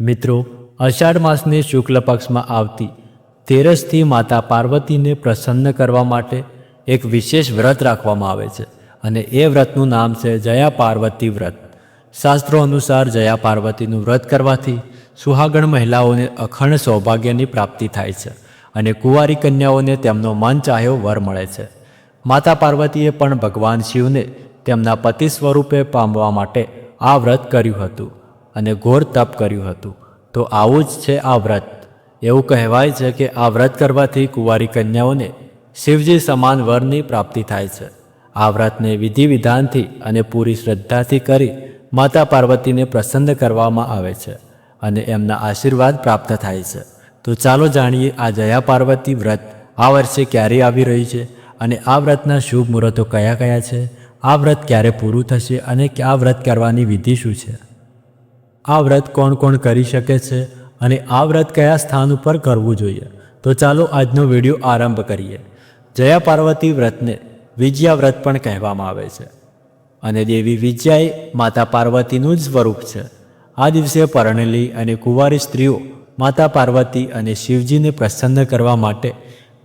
મિત્રો, અષાઢ માસની શુક્લ પક્ષમાં આવતી તેરસથી માતા પાર્વતીને પ્રસન્ન કરવા માટે એક વિશેષ વ્રત રાખવામાં આવે છે અને એ વ્રતનું નામ છે જયા પાર્વતી વ્રત. શાસ્ત્રો અનુસાર જયા પાર્વતીનું વ્રત કરવાથી સુહાગણ મહિલાઓને અખંડ સૌભાગ્યની પ્રાપ્તિ થાય છે અને કુંવારી કન્યાઓને તેમનો મન ચાહ્યો વર મળે છે. માતા પાર્વતીએ પણ ભગવાન શિવને તેમના પતિ સ્વરૂપે પામવા માટે આ વ્રત કર્યું હતું. અને ઘોર તપ કર્યું હતું. તો આવું જ છે આ વ્રત. એવું કહેવાય છે કે આ વ્રત કરવાથી કુંવારી કન્યાઓને શિવજી સમાન વરની પ્રાપ્તિ થાય છે. આ વ્રતને વિધિ વિધાનથી અને પૂરી શ્રદ્ધાથી કરી માતા પાર્વતીને પ્રસન્ન કરવામાં આવે છે અને એમના આશીર્વાદ પ્રાપ્ત થાય છે. તો ચાલો જાણીએ આ જયા પાર્વતી વ્રત આ વર્ષે ક્યારે આવી રહી છે અને આ વ્રતના શુભ મુહૂર્તો કયા કયા છે? આ વ્રત ક્યારે પૂરું થશે અને આ વ્રત કરવાની વિધિ શું છે? આ વ્રત કોણ કોણ કરી શકે છે અને આ વ્રત કયા સ્થાન ઉપર કરવું જોઈએ? તો ચાલો આજનો વીડિયો આરંભ કરીએ. જયા પાર્વતી વ્રતને વિજયા વ્રત પણ કહેવામાં આવે છે. અને દેવી વિજયા એ માતા પાર્વતીનું જ સ્વરૂપ છે. આ દિવસે પરણેલી અને કુંવારી સ્ત્રીઓ માતા પાર્વતી અને શિવજીને પ્રસન્ન કરવા માટે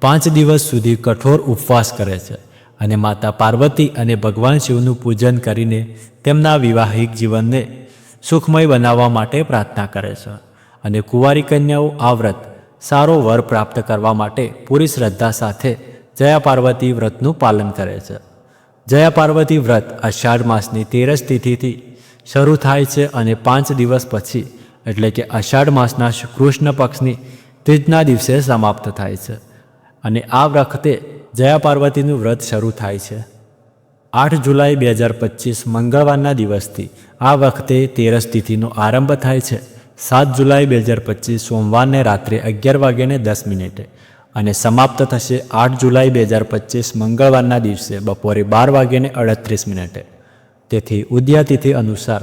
પાંચ દિવસ સુધી કઠોર ઉપવાસ કરે છે અને માતા પાર્વતી અને ભગવાન શિવનું પૂજન કરીને તેમના વિવાહિક જીવનને સુખમય બનાવવા માટે પ્રાર્થના કરે છે. અને કુંવારી કન્યાઓ આ વ્રત સારો વર પ્રાપ્ત કરવા માટે પૂરી શ્રદ્ધા સાથે જયા પાર્વતી વ્રતનું પાલન કરે છે. જયા પાર્વતી વ્રત અષાઢ માસની તેરસ તિથિથી શરૂ થાય છે અને પાંચ દિવસ પછી, એટલે કે અષાઢ માસના કૃષ્ણ પક્ષની ત્રીજના દિવસે સમાપ્ત થાય છે. અને આ વખતે જયા પાર્વતીનું વ્રત શરૂ થાય છે. આઠ જુલાઈ બે હજાર પચીસ મંગળવારના દિવસથી આ વખતે તેરસ તિથિનો આરંભ થાય છે. સાત જુલાઈ બે હજાર પચીસ સોમવારને રાત્રે અગિયાર વાગ્યાને દસ મિનિટે અને સમાપ્ત થશે આઠ જુલાઈ બે હજાર પચીસ મંગળવારના દિવસે બપોરે બાર વાગ્યાને અડત્રીસ મિનિટે. તેથી ઉદ્યા તિથિ અનુસાર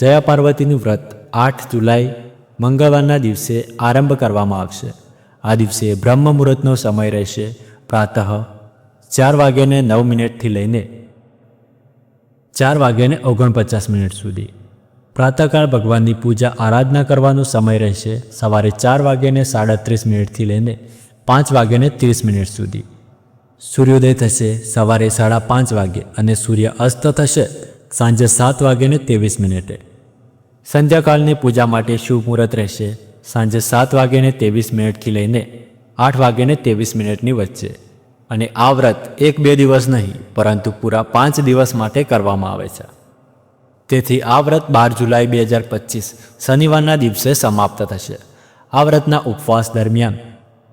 જયા પાર્વતીનું વ્રત આઠ જુલાઈ મંગળવારના દિવસે આરંભ કરવામાં આવશે. આ દિવસે બ્રહ્મ મુહૂર્તનો સમય રહેશે. પ્રાતઃ ચાર વાગ્યાને નવ મિનિટથી લઈને ચાર વાગ્યાને ઓગણપચાસ મિનિટ સુધી. પ્રાતઃકાળ ભગવાનની પૂજા આરાધના કરવાનો સમય રહેશે સવારે ચાર વાગ્યાને સાડત્રીસ મિનિટથી લઈને પાંચ વાગ્યાને ત્રીસ મિનિટ સુધી. સૂર્યોદય થશે સવારે સાડા પાંચ વાગ્યે અને સૂર્ય અસ્ત થશે સાંજે સાત વાગ્યાને ત્રેવીસ મિનિટે. સંધ્યાકાળની પૂજા માટે શુભ મુહૂર્ત રહેશે સાંજે સાત વાગ્યાને ત્રેવીસ મિનિટથી લઈને આઠ વાગ્યાને ત્રેવીસ મિનિટની વચ્ચે. અને આ વ્રત એક બે દિવસ નહીં, પરંતુ પૂરા પાંચ દિવસ માટે કરવામાં આવે છે. તેથી આ વ્રત બાર જુલાઈ બે હજાર પચીસ શનિવારના દિવસે સમાપ્ત થશે. આ વ્રતના ઉપવાસ દરમિયાન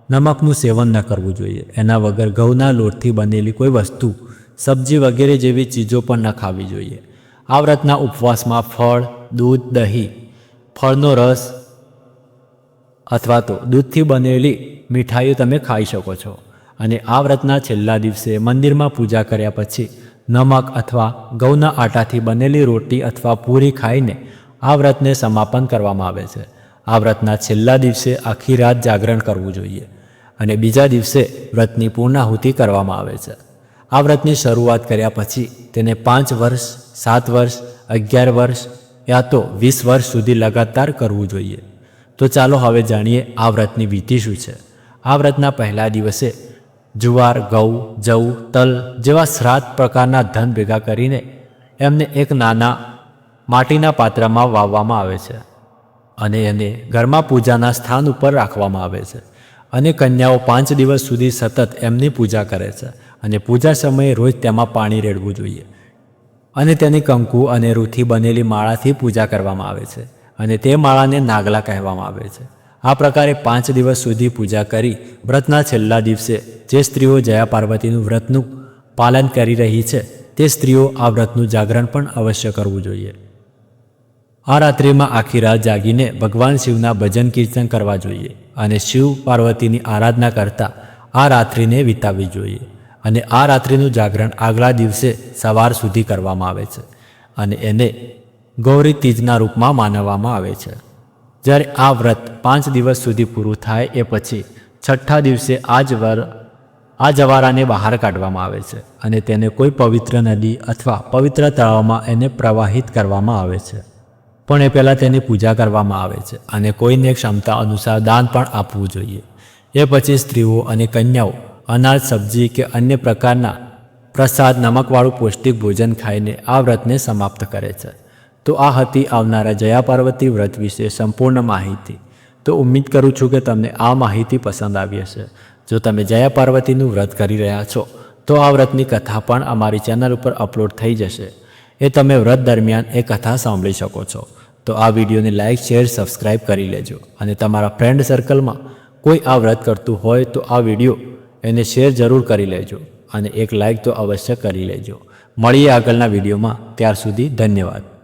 નમકનું સેવન ન કરવું જોઈએ. એના વગર ઘઉંના લોટથી બનેલી કોઈ વસ્તુ, સબ્જી વગેરે જેવી ચીજો પણ ન ખાવી જોઈએ. આ વ્રતના ઉપવાસમાં ફળ, દૂધ, દહીં, ફળનો રસ અથવા તો દૂધથી બનેલી મીઠાઈઓ તમે ખાઈ શકો છો. અને આ વ્રતના છેલ્લા દિવસે મંદિરમાં પૂજા કર્યા પછી નમક અથવા ઘઉંના આટાથી બનેલી રોટી અથવા પૂરી ખાઈને આ વ્રતને સમાપન કરવામાં આવે છે. આ વ્રતના છેલ્લા દિવસે આખી રાત જાગરણ કરવું જોઈએ અને બીજા દિવસે વ્રતની પૂર્ણાહુતિ કરવામાં આવે છે. આ વ્રતની શરૂઆત કર્યા પછી તેને પાંચ વર્ષ, સાત વર્ષ, અગિયાર વર્ષ યા તો વીસ વર્ષ સુધી લગાતાર કરવું જોઈએ. તો ચાલો હવે જાણીએ આ વ્રતની વિધિ શું છે. આ વ્રતના પહેલા દિવસે જુવાર ઘઉં જવ, તલ જેવા શ્રાદ્ધ પ્રકારના ધન ભેગા કરીને એમને એક નાના માટીના પાત્રમાં વાવવામાં આવે છે અને એને ઘરમાં પૂજાના સ્થાન ઉપર રાખવામાં આવે છે અને કન્યાઓ પાંચ દિવસ સુધી સતત એમની પૂજા કરે છે અને પૂજા સમયે રોજ તેમાં પાણી રેડવું જોઈએ. અને તેની કંકુ અને રૂથી બનેલી માળાથી પૂજા કરવામાં આવે છે અને તે માળાને નાગલા કહેવામાં આવે છે. આ પ્રકારે પાંચ દિવસ સુધી પૂજા કરી વ્રતના છેલ્લા દિવસે જે સ્ત્રીઓ જયા પાર્વતીનું વ્રતનું પાલન કરી રહી છે, તે સ્ત્રીઓ આ વ્રતનું જાગરણ પણ અવશ્ય કરવું જોઈએ. આ રાત્રિમાં આખી રાત જાગીને ભગવાન શિવના ભજન કીર્તન કરવા જોઈએ અને શિવ પાર્વતીની આરાધના કરતા આ રાત્રિને વિતાવવી જોઈએ અને આ રાત્રિનું જાગરણ આગલા દિવસે સવાર સુધી કરવામાં આવે છે અને એને ગૌરી તીજના રૂપમાં માનવામાં આવે છે. જ્યારે આ વ્રત પાંચ દિવસ સુધી પૂરું થાય એ પછી છઠ્ઠા દિવસે આ જ વર આ જવારાને બહાર કાઢવામાં આવે છે અને તેને કોઈ પવિત્ર નદી અથવા પવિત્ર તળાવમાં એને પ્રવાહિત કરવામાં આવે છે. પણ એ પહેલાં તેની પૂજા કરવામાં આવે છે અને કોઈને ક્ષમતા અનુસાર દાન પણ આપવું જોઈએ. એ પછી સ્ત્રીઓ અને કન્યાઓ અનાજ, સબ્જી કે અન્ય પ્રકારના પ્રસાદ, નમકવાળું પૌષ્ટિક ભોજન ખાઈને આ વ્રતને સમાપ્ત કરે છે. તો આ હતી આવનારા જયા પાર્વતી વ્રત વિશે સંપૂર્ણ માહિતી. તો ઉમ્મીદ કરું છું કે તમને આ માહિતી પસંદ આવી હશે. જો તમે જયા પાર્વતીનું વ્રત કરી રહ્યા છો, તો આ વ્રતની કથા પણ અમારી ચેનલ ઉપર અપલોડ થઈ જશે. એ તમે વ્રત દરમિયાન એ કથા સાંભળી શકો છો. તો આ વિડીયોને લાઇક શેર, સબસ્ક્રાઇબ કરી લેજો અને તમારા ફ્રેન્ડ સર્કલમાં કોઈ આ વ્રત કરતું હોય તો આ વીડિયો એને શેર જરૂર કરી લેજો અને એક લાઇક તો અવશ્ય કરી લેજો. મળીએ આગળના વિડીયોમાં. ત્યાર સુધી ધન્યવાદ.